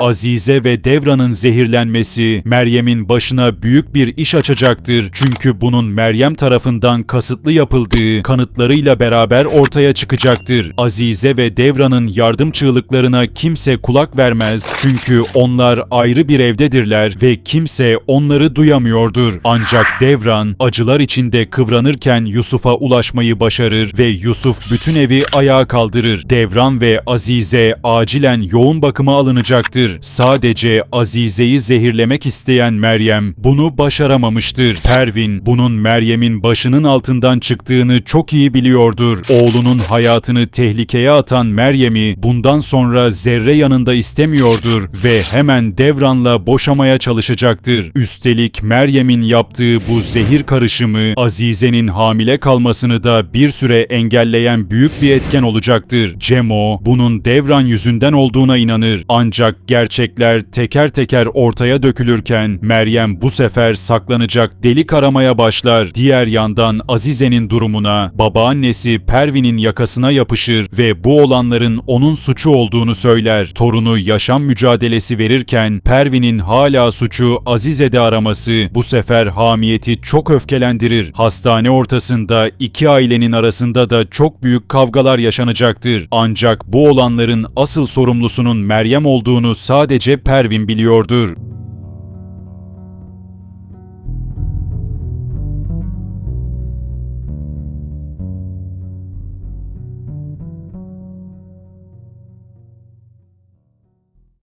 Azize ve Devran'ın zehirlenmesi Meryem'in başına büyük bir iş açacaktır. Çünkü bunun Meryem tarafından kasıtlı yapıldığı kanıtlarıyla beraber ortaya çıkacaktır. Azize ve Devran'ın yardım çığlıklarına kimse kulak vermez. Çünkü onlar ayrı bir evdedirler ve kimse onları duyamıyordur. Ancak Devran acılar içinde kıvranırken Yusuf'a ulaşmayı başarır ve Yusuf bütün evi ayağa kaldırır. Devran ve Azize acilen yoğun bakıma alınacaktır. Sadece Azize'yi zehirlemek isteyen Meryem bunu başaramamıştır. Pervin bunun Meryem'in başının altından çıktığını çok iyi biliyordur. Oğlunun hayatını tehlikeye atan Meryem'i bundan sonra zerre yanında istemiyordur ve hemen Devran'la boşamaya çalışacaktır. Üstelik Meryem'in yaptığı bu zehir karışımı Azize'nin hamile kalmasını da bir süre engelleyen büyük bir etken olacaktır. Cemo bunun Devran yüzünden olduğuna inanır. Ancak gerçekler teker teker ortaya dökülürken Meryem bu sefer saklanacak delik aramaya başlar. Diğer yandan Azize'nin durumuna babaannesi Pervin'in yakasına yapışır ve bu olanların onun suçu olduğunu söyler. Torunu yaşam mücadelesi verirken Pervin'in hala suçu Azize'de araması bu sefer hamiyeti çok öfkelendirir. Hastane ortasında iki ailenin arasında da çok büyük kavgalar yaşanacaktır. Ancak bu olanların asıl sorumlusunun Meryem olduğunu sadece Pervin biliyordur.